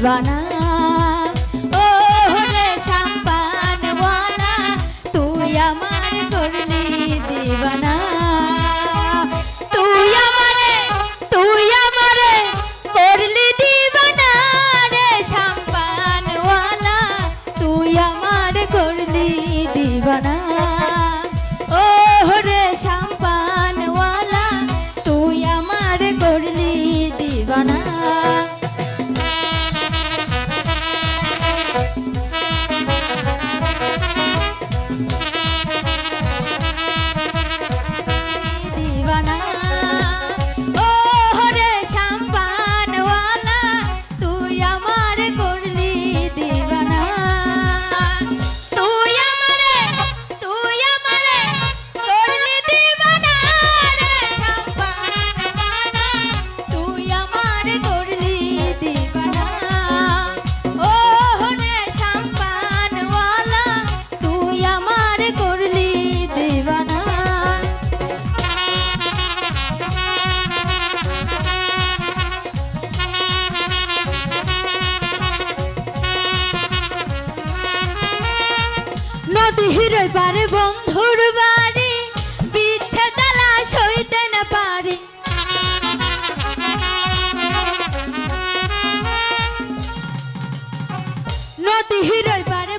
ఇవానా নদীর পারে বন্ধুর বাড়ি বিচ্ছে জ্বালা সইতে না পারি। নদীর পারে